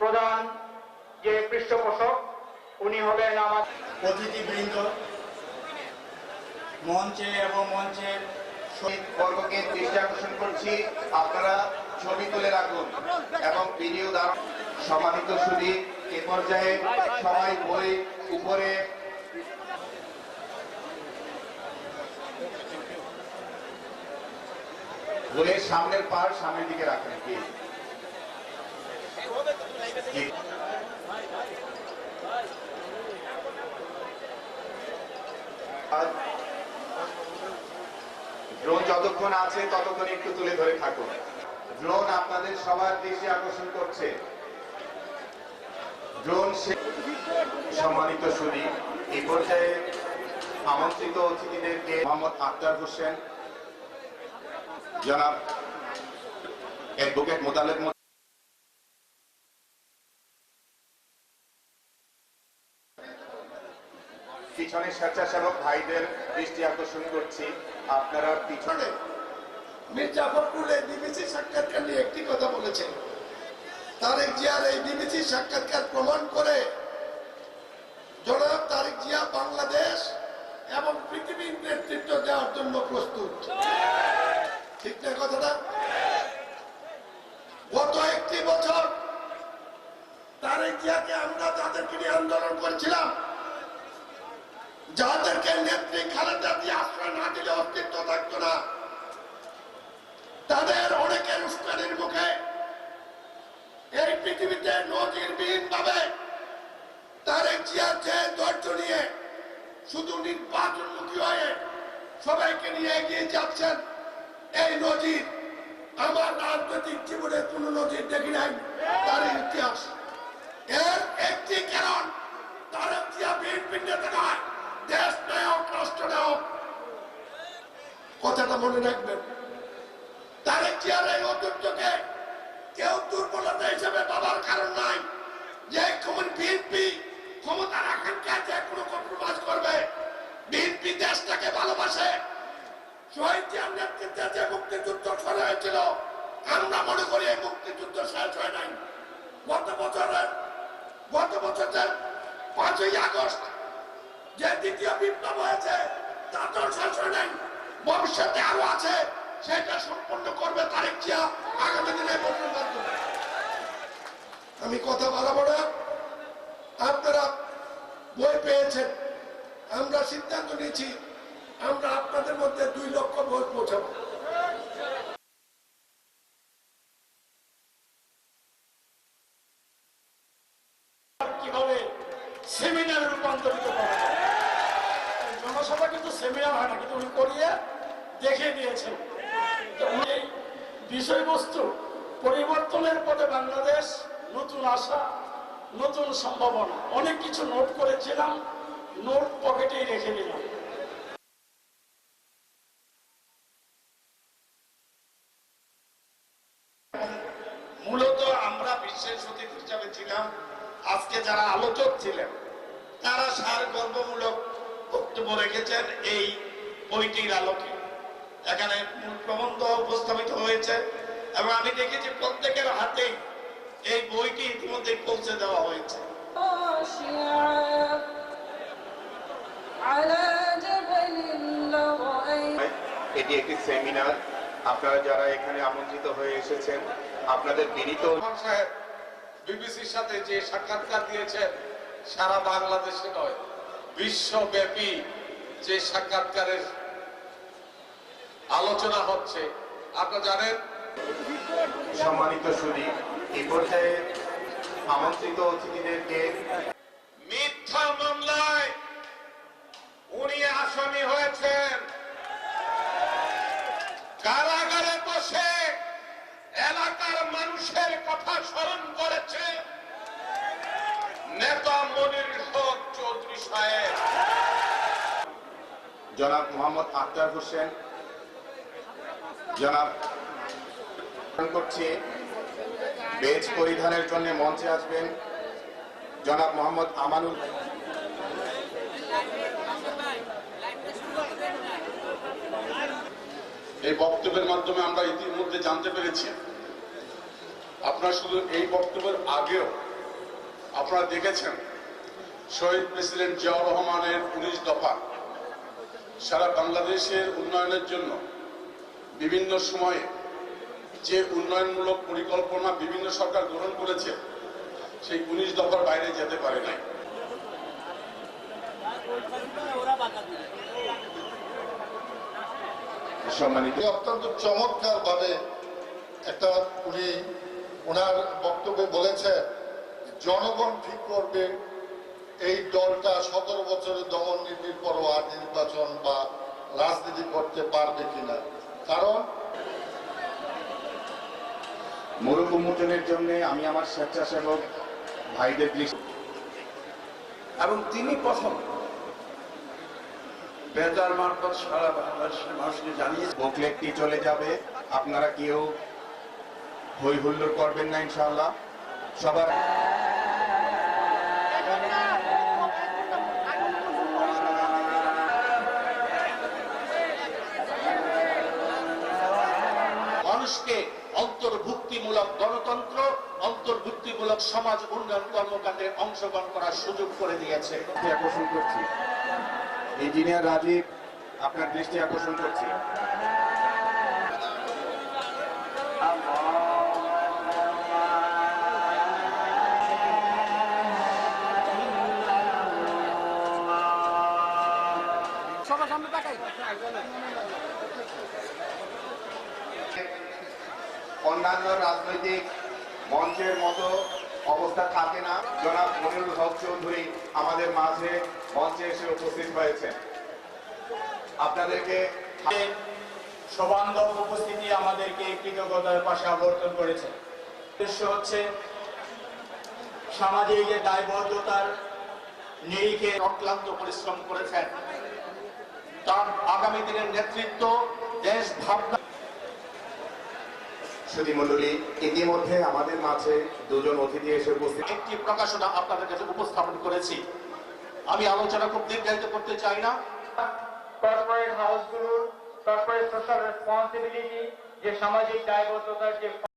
প্রধান যে পৃষ্ঠপোষক, উনি হলেন আমার অতিথিবৃন্দ, মঞ্চে এবং মঞ্চের বর্গকে দৃষ্টি আকর্ষণ করছি। আপনারা ছবি তুলে রাখুন এবং ভিডিও দ্বারা সম্মানিত সুদী এ পর্যায়ে সবাই বই উপরে বইয়ের সামনের পার সামনের দিকে রাখেন প্লিজ ড্রোন যতক্ষণ আছে ততক্ষণ একটু তুলে ধরে থাকুন। ড্রোন আপনাদের সবার দৃষ্টি আকর্ষণ করছে। ড্রোন সম্মানিত সুদী, এই পর্যায়ে আমন্ত্রিত অতিথিদেরকে মোহাম্মদ আক্তার হোসেন, জনাব অ্যাডভোকেট মোতালেব পিছনে স্বেচ্ছাসেবক ভাইদের দৃষ্টি আকর্ষণ করছি। আপনারা পিছনে সাক্ষাৎকার প্রমাণ করে বাংলাদেশ এবং পৃথিবীর নেতৃত্ব প্রস্তুত। কথাটা? গত একটি বছর আমরা যাদেরকে নিয়ে আন্দোলন করছিলাম যাদেরকে নেত্রী খালেদা দিয়ে আশ্রয় না দিলে অস্তিত্ব থাকতো না। তাদের অনেকের উস্কানির মুখে এই পৃথিবীতে নজিরবিহীন ভাবে তারেক জিয়া ধৈর্য নিয়ে শুধু নির্বাচনমুখী হয়ে সবাইকে নিয়ে এগিয়ে যাচ্ছেন, এই নজির আমার রাজনৈতিক জীবনে কোন নজির দেখি নাই তার ইতিহাস। এর একটি কারণ তারেক জিয়া বিএনপি নেতা মনে রাখবেন তারেক জিয়ার এই ঐতিহ্যকে কেউ দুর্বলতা হিসেবে বাবার কারণ নাই। যে কোন বিএনপি ক্ষমতার আকাঙ্ক্ষায় যে কোনো কম্প্রোমাইজ করবে, বিএনপি দেশটাকে ভালোবাসে। শহীদ নেতৃত্বে যে মুক্তিযুদ্ধ শুরু হয়েছিল, আমরা মনে করি এই মুক্তিযুদ্ধ শেষ হয় নাই। গত বছরের গত বছরের পাঁচই আগস্ট যে দ্বিতীয় বিপ্লব হয়েছে, তা তো শেষ হয় নাই। ভবিষ্যতে আরও আছে, সেটা সম্পন্ন করবে তারিখ আগামী দিনে আমি কথা বাড়াবো আপনারা বই পেয়েছেন। আমরা সিদ্ধান্ত নিয়েছি, আমরা আপনাদের মধ্যে দুই লক্ষ বই পৌঁছাবো। কীভাবে সেমিনারে রূপান্তরিত করা। জনসভা কিন্তু সেমিনার হয় না, কিন্তু উনি করিয়ে দেখিয়ে দিয়েছেন। এই বিষয়বস্তু পরিবর্তনের পথে বাংলাদেশ নতুন আশা, নতুন সম্ভাবনা। অনেক কিছু নোট করেছিলাম নোট পকেটেই রেখে দিলাম। মূলত আমরা বিশ্বের সতীর্থ হিসাবে ছিলাম, আজকে যারা আলোচক ছিলেন, তারা সার গর্বমূলক বক্তব্য রেখেছেন এই বইটির আলোকে। এখানে প্রবন্ধ উপস্থাপিত হয়েছে এবং আমি দেখেছি প্রত্যেকের হাতে এই বইটি ইতিমধ্যে পৌঁছে দেওয়া হয়েছে। এটি একটি সেমিনার। আপনারা যারা এখানে আমন্ত্রিত হয়ে এসেছেন আপনাদের বিনীত সাহেব বিবিসির সাথে যে সাক্ষাৎকার দিয়েছেন সারা বাংলাদেশে নয়। বিশ্বব্যাপী যে সাক্ষাৎকারের আলোচনা হচ্ছে আপনারা জানেন? সম্মানিত সুদী এই পর্যায়ে আমন্ত্রিত অতিথিদেরকে মিথ্যা মামলায় উনি আসামি হয়েছেন। কারাগারে বসে এলাকার মানুষের কথা স্মরণ করেছে নেতা মনির চৌধুরী সাহেব। জনাব মোহাম্মদ আক্তার হোসেন। জনাব বেজ পরিধানের জন্য মঞ্চে আসবেন। জনাব মোহাম্মদ আমানুল এই বক্তব্যের মাধ্যমে আমরা ইতিমধ্যে জানতে পেরেছি। আপনার শুধু এই বক্তব্যের আগেও আপনারা দেখেছেন শহীদ প্রেসিডেন্ট জিয়াউর রহমানের উনিশ দফা। সারা বাংলাদেশের উন্নয়নের জন্য বিভিন্ন সময়ে যে উন্নয়নমূলক পরিকল্পনা বিভিন্ন সরকার গ্রহণ করেছে, সেই উনিশ দফার বাইরে যেতে পারে নাই। অত্যন্ত চমৎকার ভাবে একটা উনি ওনার বক্তব্যে বলেছেন, জনগণ ঠিক করবে এই দলটা সতেরো বছরের দমন নীতির পরও আর নির্বাচন বা রাজনীতি করতে পারবে কিনা। কারণ? মোরগ উন্মোচনের জন্য আমি আমার স্বেচ্ছাসেবক ভাইদের দৃষ্টি এবং তিনি প্রথম বেতার মারফত সারা বাংলাদেশের মানুষকে জানিয়ে বুকলেটটি চলে যাবে। আপনারা কেউ হই হুল্লোড় করবেন না ইনশাআল্লাহ। সবার মানুষকে অন্তর্ভুক্তিমূলক গণতন্ত্র অন্তর্ভুক্তিমূলক সমাজ উন্নয়ন কর্মকাণ্ডে অংশগ্রহণ করার সুযোগ করে দিয়েছে। আকর্ষণ করছি। ইঞ্জিনিয়ার রাজীব আপনার দৃষ্টি আকর্ষণ করছি। অন্যান্য রাজনৈতিক মঞ্চের মতো অবস্থা থাকে না। জনাব মনিরুল হক চৌধুরী আমাদের মাঝে মঞ্চে এসে উপস্থিত হয়েছেন। আপনাদেরকে সবান্ধব উপস্থিতি আমাদেরকে কৃতজ্ঞতার পাশে আবর্তন করেছে। উদ্দেশ্য হচ্ছে সামাজিক দায়বদ্ধতার নিরিখে অক্লান্ত পরিশ্রম করেছেন। তার আগামী দিনের নেতৃত্ব দেশ ভাবনা সুধী ইতিমধ্যে আমাদের মাঝে দুজন অতিথি এসে উপস্থিত। একটি প্রকাশনা আপনাদের কাছে উপস্থাপন করেছি। আমি আলোচনা খুব দীর্ঘায়িত করতে চাই না। কর্পোরেট হাউসগুলোর কর্পোরেট সোশ্যাল রেসপন্সিবিলিটি যে সামাজিক দায়বদ্ধতার যে